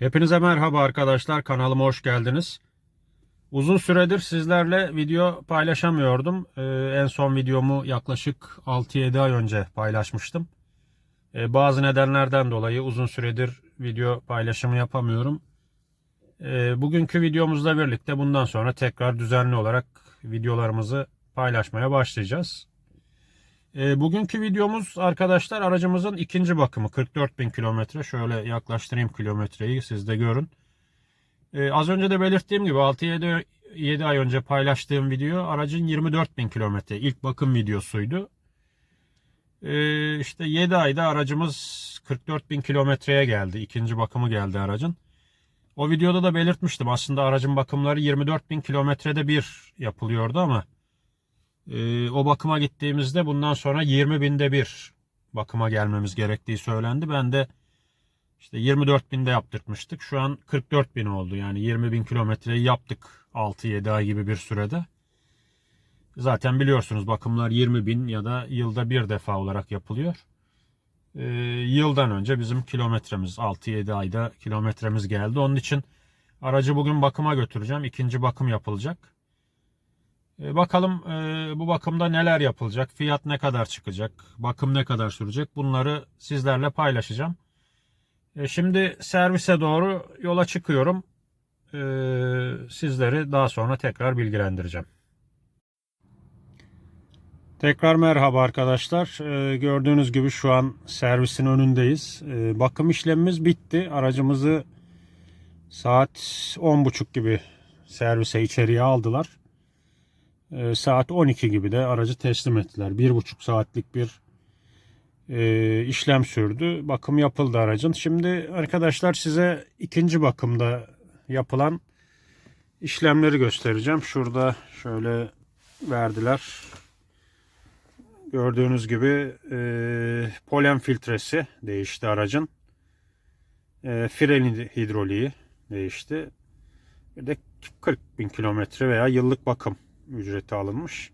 Hepinize merhaba arkadaşlar. Kanalıma hoş geldiniz. Uzun süredir sizlerle video paylaşamıyordum. Ee, en son videomu yaklaşık 6-7 ay önce paylaşmıştım. Ee, bazı nedenlerden dolayı uzun süredir video paylaşımı yapamıyorum. Ee, bugünkü videomuzla birlikte bundan sonra tekrar düzenli olarak videolarımızı paylaşmaya başlayacağız. E, bugünkü videomuz arkadaşlar aracımızın ikinci bakımı 44 bin kilometre. Şöyle yaklaştırayım kilometreyi siz de görün. E, az önce de belirttiğim gibi 6-7 7 ay önce paylaştığım video aracın 24 bin kilometre ilk bakım videosuydu. E, işte 7 ayda aracımız 44 bin kilometreye geldi. İkinci bakımı geldi aracın. O videoda da belirtmiştim aslında aracın bakımları 24 bin kilometrede bir yapılıyordu ama ee, o bakıma gittiğimizde bundan sonra 20 binde bir bakıma gelmemiz gerektiği söylendi. Ben de işte 24 binde yaptırtmıştık. Şu an 44 bin oldu. Yani 20 bin kilometreyi yaptık 6-7 ay gibi bir sürede. Zaten biliyorsunuz bakımlar 20 bin ya da yılda bir defa olarak yapılıyor. Ee, yıldan önce bizim kilometremiz 6-7 ayda kilometremiz geldi. Onun için aracı bugün bakıma götüreceğim. İkinci bakım yapılacak. E, Bakalım e, bu bakımda neler yapılacak, fiyat ne kadar çıkacak, bakım ne kadar sürecek bunları sizlerle paylaşacağım. E, Şimdi servise doğru yola çıkıyorum. E, Sizleri daha sonra tekrar bilgilendireceğim. Tekrar merhaba arkadaşlar. E, Gördüğünüz gibi şu an servisin önündeyiz. Bakım işlemimiz bitti. Aracımızı saat 10.30 gibi servise içeriye aldılar. E, saat 12 gibi de aracı teslim ettiler. Bir buçuk saatlik bir e, işlem sürdü. Bakım yapıldı aracın. Şimdi arkadaşlar size ikinci bakımda yapılan işlemleri göstereceğim. Şurada şöyle verdiler. Gördüğünüz gibi e, polen filtresi değişti aracın. E, fren hidroliği değişti. Bir de 40 bin kilometre veya yıllık bakım ücreti alınmış.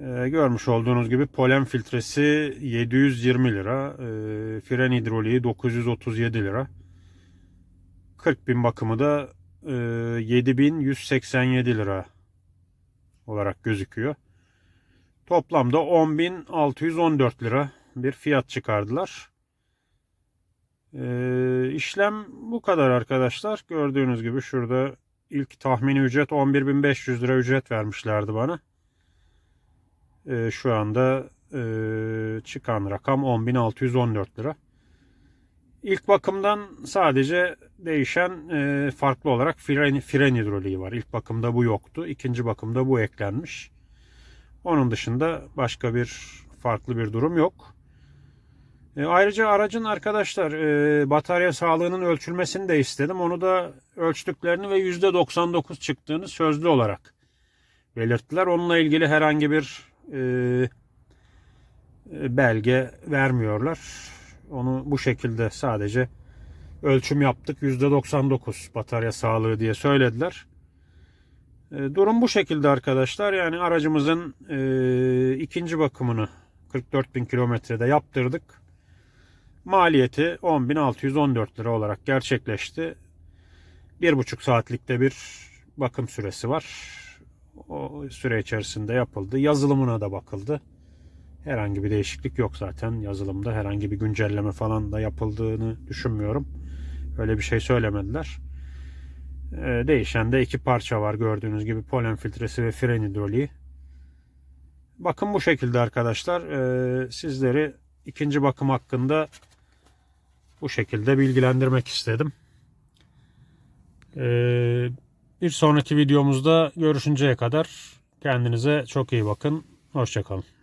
Ee, görmüş olduğunuz gibi polen filtresi 720 lira, e, fren hidroliği 937 lira. 40 bin bakımı da e, 7187 lira olarak gözüküyor. Toplamda 10.614 lira bir fiyat çıkardılar. E, işlem bu kadar arkadaşlar. Gördüğünüz gibi şurada ilk tahmini ücret 11.500 lira ücret vermişlerdi bana. Ee, şu anda e, çıkan rakam 10.614 lira. İlk bakımdan sadece değişen e, farklı olarak fren, fren hidroliği var. İlk bakımda bu yoktu. İkinci bakımda bu eklenmiş. Onun dışında başka bir farklı bir durum yok. E, ayrıca aracın arkadaşlar e, batarya sağlığının ölçülmesini de istedim. Onu da ölçtüklerini ve %99 çıktığını sözlü olarak belirttiler. Onunla ilgili herhangi bir e, e, belge vermiyorlar. Onu bu şekilde sadece ölçüm yaptık. %99 batarya sağlığı diye söylediler. Durum bu şekilde arkadaşlar. Yani aracımızın ikinci bakımını 44 bin kilometrede yaptırdık. Maliyeti 10.614 lira olarak gerçekleşti. Bir buçuk saatlikte bir bakım süresi var. O süre içerisinde yapıldı. Yazılımına da bakıldı. Herhangi bir değişiklik yok zaten yazılımda. Herhangi bir güncelleme falan da yapıldığını düşünmüyorum. Öyle bir şey söylemediler. Ee, değişen de iki parça var gördüğünüz gibi polen filtresi ve fren hidroliği. Bakın bu şekilde arkadaşlar. Ee, sizleri ikinci bakım hakkında bu şekilde bilgilendirmek istedim. Ee, bir sonraki videomuzda görüşünceye kadar kendinize çok iyi bakın. Hoşçakalın.